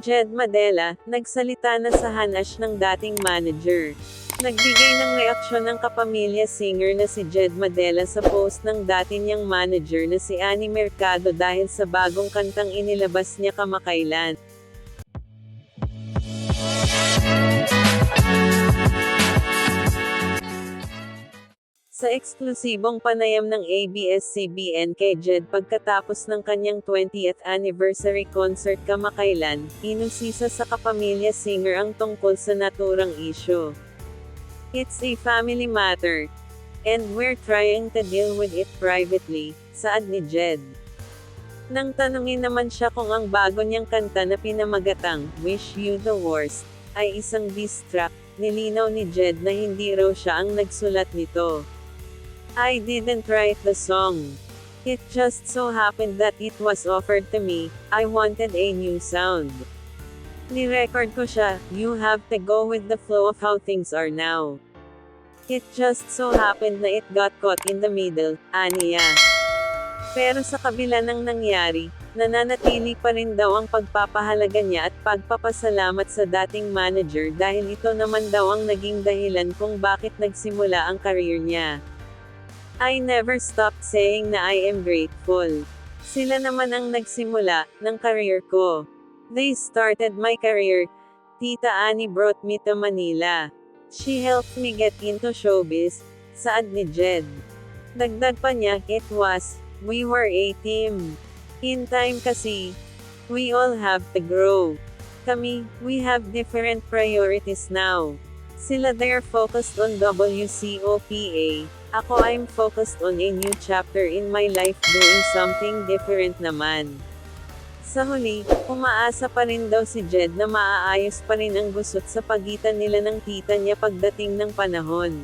Jed Madela, nagsalita na sa hanash ng dating manager. Nagbigay ng reaksyon ng kapamilya singer na si Jed Madela sa post ng dati niyang manager na si Annie Mercado dahil sa bagong kantang inilabas niya kamakailan. Sa eksklusibong panayam ng ABS-CBN kay Jed pagkatapos ng kanyang 20th anniversary concert kamakailan, inusisa sa kapamilya singer ang tungkol sa naturang issue. It's a family matter. And we're trying to deal with it privately, saad ni Jed. Nang tanungin naman siya kung ang bago niyang kanta na pinamagatang, Wish You the Worst, ay isang diss track, nilinaw ni Jed na hindi raw siya ang nagsulat nito. I didn't write the song. It just so happened that it was offered to me, I wanted a new sound. Ni-record ko siya, you have to go with the flow of how things are now. It just so happened na it got caught in the middle, aniya. Pero sa kabila ng nangyari, nananatili pa rin daw ang pagpapahalaga niya at pagpapasalamat sa dating manager dahil ito naman daw ang naging dahilan kung bakit nagsimula ang career niya. I never stopped saying na I am grateful. Sila naman ang nagsimula ng career ko. They started my career. Tita Annie brought me to Manila. She helped me get into showbiz, saad ni Jed. Dagdag pa niya, it was, we were a team. In time kasi, we all have to grow. Kami, we have different priorities now. Sila they're focused on WCOPA. Ako I'm focused on a new chapter in my life doing something different naman. Sa huli, umaasa pa rin daw si Jed na maaayos pa rin ang gusot sa pagitan nila ng tita niya pagdating ng panahon.